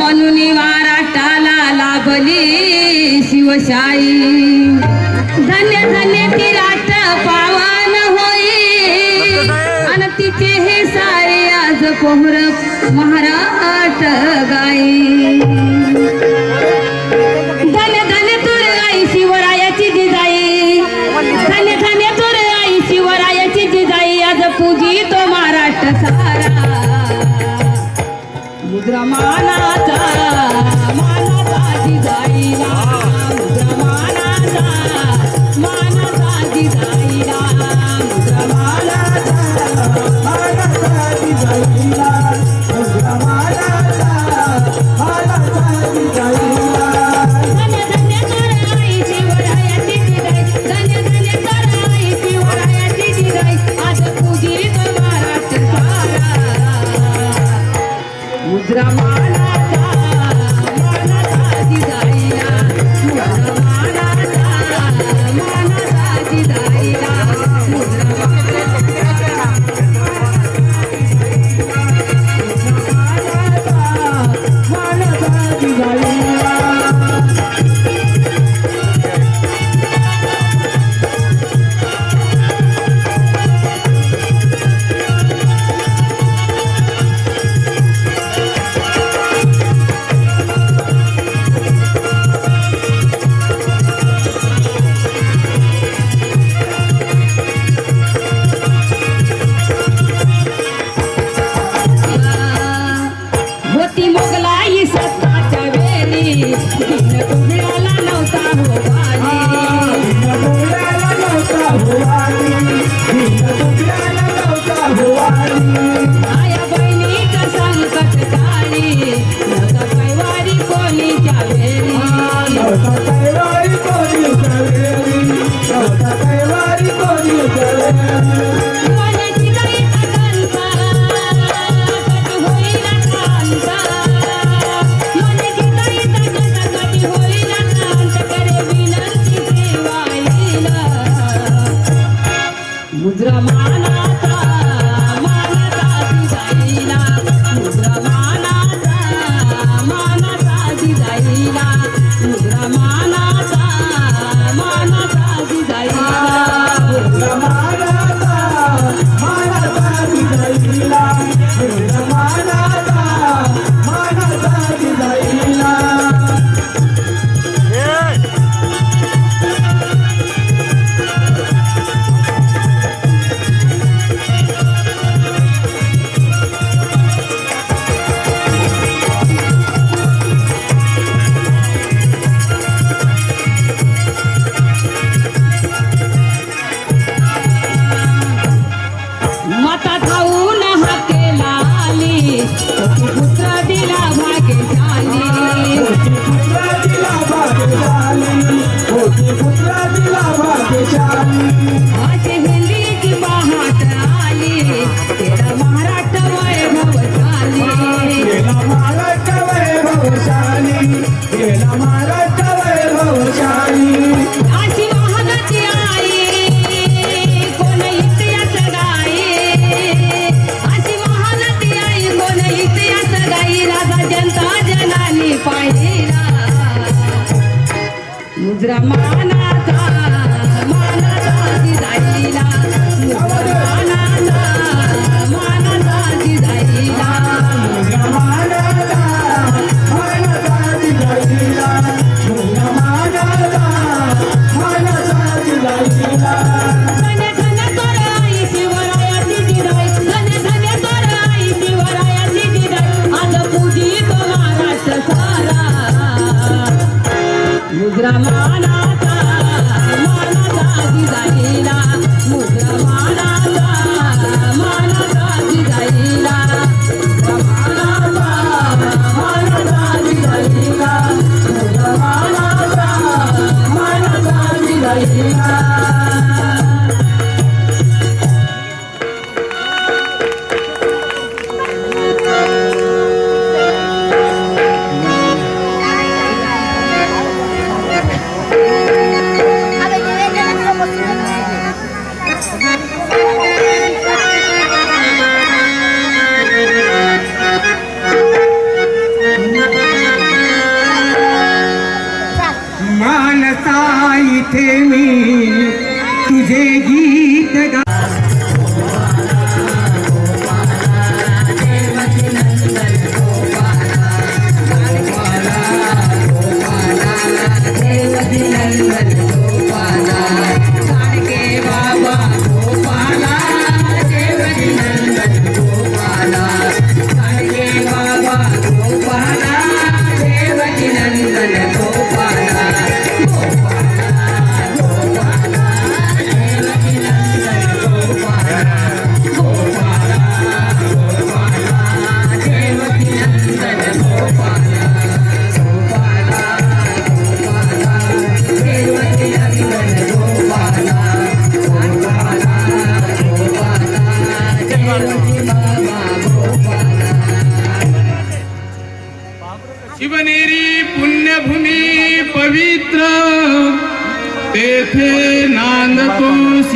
म्हणून महाराष्ट्राला लाभली शिवशाही धन्य धन्य ती राष्ट्र पावन होई. आणि तिचे हे सारे आज पोहर महाराष्ट्र गाई. पूजी सारा. मुद्रा Thank you.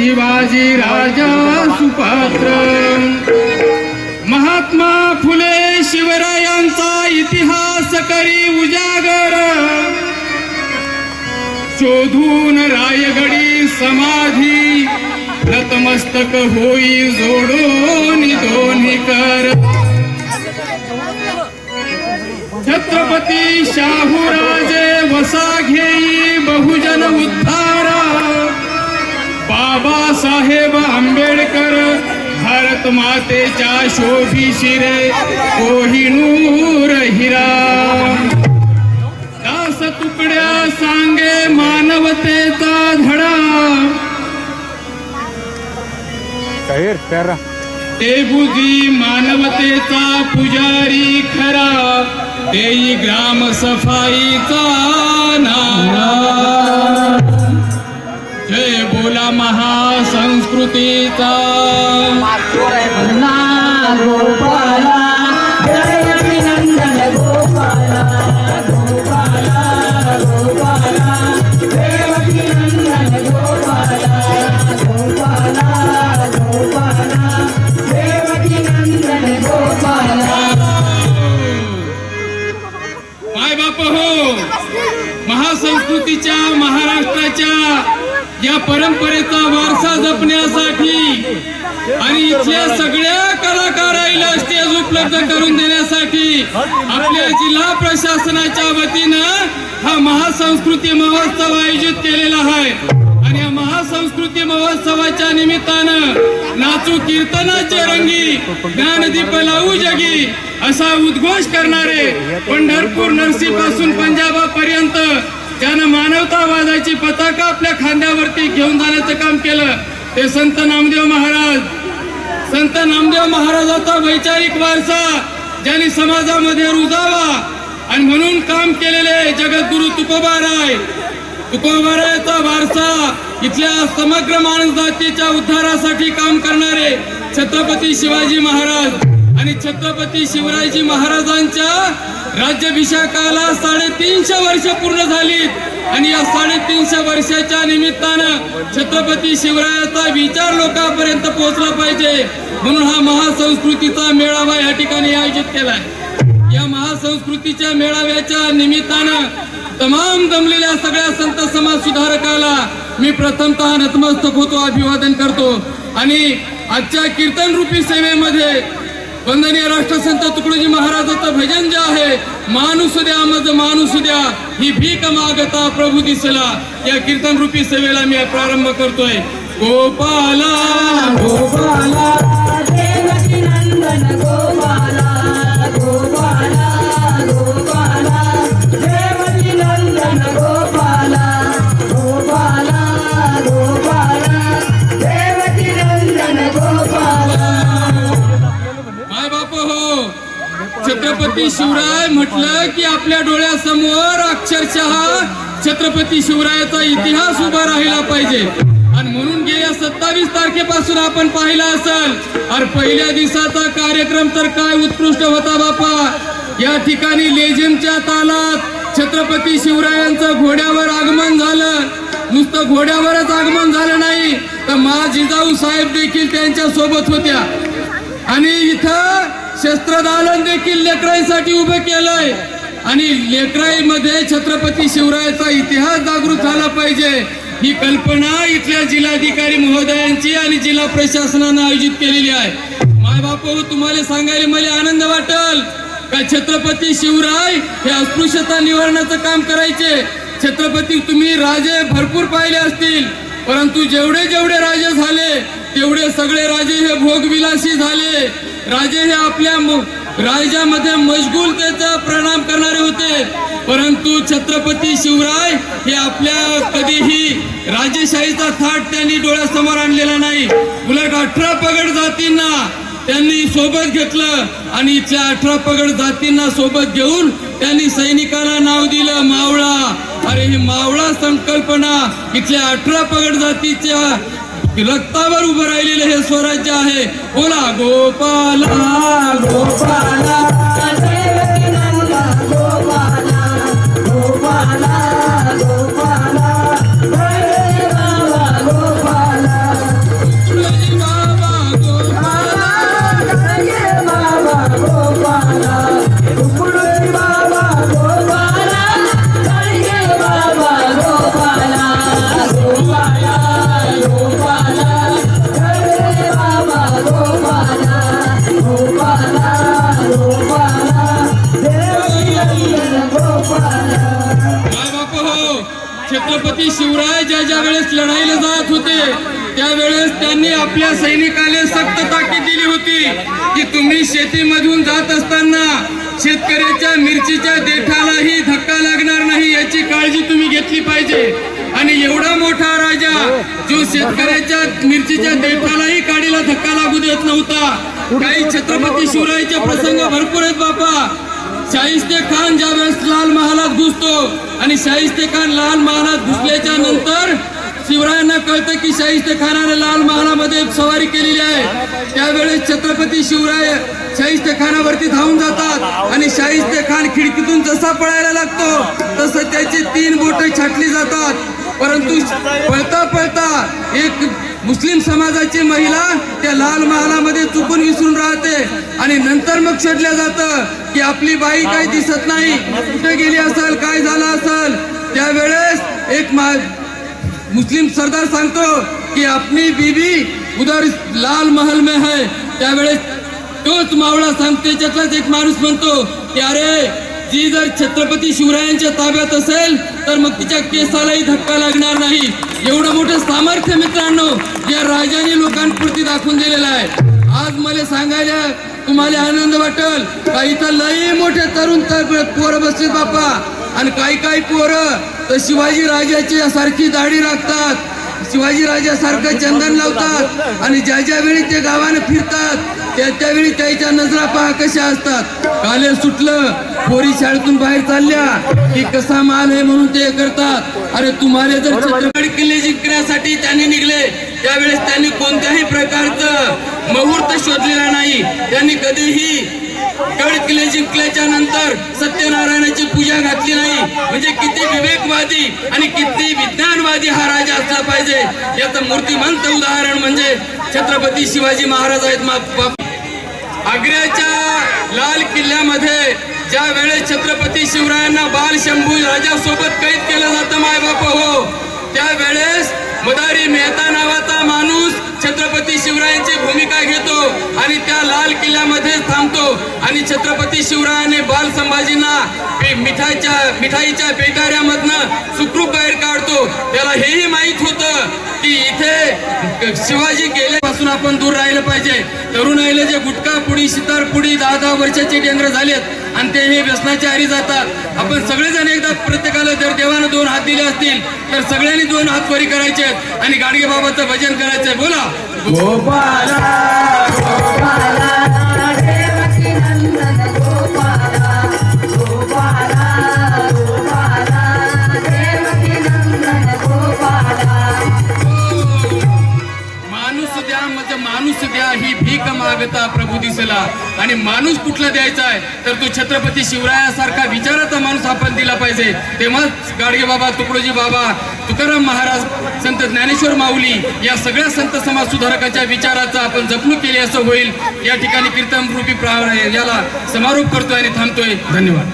शिवाजी राजा सुपात्र. महात्मा फुले शिवरायांचा इतिहास करी उजागर. शोधून रायगडी समाधी नतमस्तक होई जोडून दोन्ही कर. छत्रपती शाहूराजे वसा घेई बहुजन उद्धार. भारत मातेच्या शोभी शिरे कोहिनूर हिरा। दास तुकड्या सांगे मानवतेचा धडा. ते बुधी मानवतेचा पुजारी खरा। तेई ग्राम सफाईचा नारा। जय बोला महासंस्कृतीचा संस्कृतीच्या महाराष्ट्राच्या या परंपरेचा वारसा जपण्यासाठी आणि इथल्या सगळ्या कलाकाराला स्टेज उपलब्ध करून देण्यासाठी आपल्या जिल्हा प्रशासनाच्या वतीनं हा महासंस्कृती महोत्सव आयोजित केलेला आहे. आणि या महासंस्कृती महोत्सवाच्या निमित्तानं नाचू कीर्तनाचे रंगी ज्ञानदीप लावू जगी असा उद्घोष करणारे पंढरपूर नरसी पासून पंजाबापर्यंत त्यानं मानवतावादाची पताका आपल्या खांद्यावरती घेऊन जाण्याचं काम केलं ते संत नामदेव महाराज. संत नामदेव महाराजाचा वैचारिक वारसा ज्यांनी समाजामध्ये रुजावा आणि म्हणून काम केलेले जगद्गुरु तुकोबाराय. तुकोबारायचा वारसा इथल्या समग्र मानव जातीच्या उद्धारासाठी काम करणारे छत्रपती शिवाजी महाराज आणि छत्रपती शिवरायजी महाराजांच्या राज्याभिषेकाला साडेतीनशे वर्ष पूर्ण झाली. आणि या साडेतीनशे वर्षाच्या निमित्तानं छत्रपती शिवरायाचा विचार लोकांपर्यंत पोहोचला पाहिजे. म्हणून हा महासंस्कृतीचा मेळावा या ठिकाणी आयोजित केलाय. या महासंस्कृतीच्या मेळाव्याच्या निमित्तानं तमाम जमलेल्या सगळ्या संत समाज सुधारकाला मी प्रथमतः नतमस्तक होतो अभिवादन करतो. आणि आजच्या कीर्तन रूपी सेवेमध्ये वंदनीय राष्ट्रसंत तुकडो महाराजाचं भजन जे आहे माणूस द्या मज माणूस द्या. ही भीक मागता प्रभू दिसला. या कीर्तन रूपी सेवेला मी प्रारंभ करतोय. गोपाला गोपाला गोपाला छत्रपती शिवराय म्हटलं की आपल्या डोळ्यासमोर अक्षरशः छत्रपती शिवरायाचा इतिहास उभा राहिला पाहिजे. आणि म्हणून गेल्या सत्तावीस तारखेपासून आपण पाहिला असेल आणि पहिल्या दिवसाचा कार्यक्रम तर काय उत्कृष्ट होता बापा. या ठिकाणी लेझिमच्या तालात छत्रपती शिवरायांचं घोड्यावर आगमन झालं. नुसतं घोड्यावरच आगमन झालं नाही तर मा जिजाऊ साहेब देखील त्यांच्यासोबत होत्या. आणि इथं शस्त्रदालन देखील लेकराईसाठी उभं केलंय. आणि लेकराईमध्ये छत्रपती शिवरायाचा इतिहास जागृत झाला पाहिजे. ही कल्पना इथल्या जिल्हाधिकारी महोदयांची आणि जिल्हा प्रशासनानं आयोजित केलेली आहे. माय बापू तुम्हाला सांगायला मला आनंद वाटल का छत्रपती शिवराय हे अस्पृश्यता निवारणाचं काम करायचे? छत्रपती तुम्ही राजे भरपूर पाहिले असतील परंतु जेवढे जेवढे राजे झाले तेवढे सगळे राजे हे भोगविलासी झाले. राजे हे आपल्या राजामध्ये राज्यामध्ये मशगुलतेचा प्रणाम करणारे होते. परंतु छत्रपती शिवराय हे आपल्या कधीही राजेशाहीचा थाट त्यांनी डोळ्यासमोर आणलेला नाही. उलट अठरा पगड जातींना त्यांनी सोबत घेतलं आणि इथल्या अठरा पगड जातींना सोबत घेऊन त्यांनी सैनिकाला नाव दिलं मावळा. अरे ही मावळा संकल्पना इथल्या अठरा पगड जातीच्या तिलक्तावर उभं राहिलेलं हे स्वराज्य आहे. बोला गोपाला. गोपाला गोपाला गोपाला. छत्रपती शिवराय ज्या ज्या वेळेस लढाईला जात होते त्यावेळेस त्यांनी आपल्या सैनिकाला सक्त ताकीद दिली होती की तुम्ही शेतीमधून जात असताना शेतकऱ्याच्या मिरचीच्या देठालाही धक्का लागणार नाही याची काळजी तुम्ही घेतली पाहिजे. आणि एवढा मोठा राजा जो शेतकऱ्याच्या मिरचीच्या देठालाही काडीला धक्का लागू देत नव्हता. काही छत्रपती शिवरायाचे प्रसंग भरपूर आहेत बापा. शाहिस्ते खान ज्या वेळेस लाल महालात घुसतो आणि शाहिस्ते खान लाल महालात घुसल्याच्या नंतर शिवरायांना कळतं की शाहिस्ते खानाने लाल महालामध्ये सवारी केलेली आहे. त्यावेळेस छत्रपती शिवराय शाहिस्ते खानावरती धावून जातात आणि शाहिस्ते खान खिडकीतून जसा पळायला लागतो तसं त्याची तीन बोटं छाटली जातात. परंतु पळता पळता एक मुस्लिम समाजाची महिला त्या लाल महालामध्ये चुकून विसरून राहते. आणि नंतर मग शोधल्या जातं की आपली बाई काही दिसत नाही. कुठे गेली असेल? काय झालं असेल? त्यावेळेस एक मा मुस्लिम सरदार सांगतो की आपली बीबी उदर लाल महल में है. त्यावेळेस तोच मावळा सांगते. त्याच्यातलाच एक माणूस म्हणतो की अरे ती जर छत्रपती शिवरायांच्या ताब्यात असेल तर मग तिच्या केसालाही धक्का लागणार नाही. एवढं मोठं सामर्थ्य मित्रांनो या राजाने लोकांपुरती दाखवून दिलेलं आहे. आज मला सांगायला तुम्हाला आनंद वाटेल का इथं लई मोठे तरुण तर पोरं बसतील बापा आणि काही काही पोरं? तर शिवाजी राजाची सारखी दाढी राखतात. शिवाजी राजासारखं चंदन लावतात. आणि ज्या ज्या वेळी ते गावाने फिरतात त्या त्यावेळी त्याच्या नजरा पहा कशा असतात. काले सुटलं पोरी शाळेतून बाहेर चालल्या की कसा माल आहे म्हणून ते करतात. अरे तुम्हाला जर छत्रपती किल्ले जिंकण्यासाठी त्यांनी निघले त्यावेळेस त्यांनी कोणत्याही प्रकारचं मुहूर्त शोधलेला नाही. त्यांनी कधीही गड किल्ले जिंकल्याच्या नंतर सत्यनारायणाची पूजा घातली नाही. म्हणजे किती विवेकवादी आणि किती विज्ञानवादी हा राजा असला पाहिजे. याचं मूर्तिमंत उदाहरण म्हणजे छत्रपती शिवाजी महाराज आहेत आग्र्याच्या लाल किल्ल्यामध्ये ज्या वेळेस छत्रपती शिवरायांना बाल शंभू राजा सोबत कैद केलं जातं माय बाप हो. त्यावेळेस मदारी मेहता नावाचा माणूस छत्रपती शिवरायांची भूमिका घेतो आणि त्या लाल किल्ल्यामध्ये थांबतो. आणि छत्रपती शिवरायाने बाल संभाजींना मिठाईच्या मिठाईच्या पेटाऱ्यामधनं सुखरूप बाहेर काढतो. त्याला हेही माहीत होतं की इथे शिवाजी गेले पासून आपण दूर राहिलं पाहिजे. तरुणाईला जे गुटखा पुडी सितार पुडी दहा दहा वर्षाचे केंद्र झालेत आणि ते हे व्यसनाच्या आरी जातात. आपण सगळेजण एकदा प्रत्येकाला जर देवानं दोन हात दिले असतील तर सगळ्यांनी दोन हात वरी करायचे आणि गाडगे बाबाचं भजन करायचंय. बोला. माणूस माणूस द्या ही भीक मागता प्रभू दिसला. आणि माणूस कुठला द्यायचा आहे? तर तो छत्रपती शिवरायासारखा विचाराचा माणूस आपण दिला पाहिजे. तेव्हाच गाडगे बाबा तुकडोजी बाबा तुकाराम महाराज संत ज्ञानेश्वर माऊली या सगळ्या संत समाज सुधारकाच्या विचाराचा आपण जपणूक केली असं होईल. या ठिकाणी कीर्तन रूपी प्रा- याला समारोप करतोय आणि थांबतोय. धन्यवाद.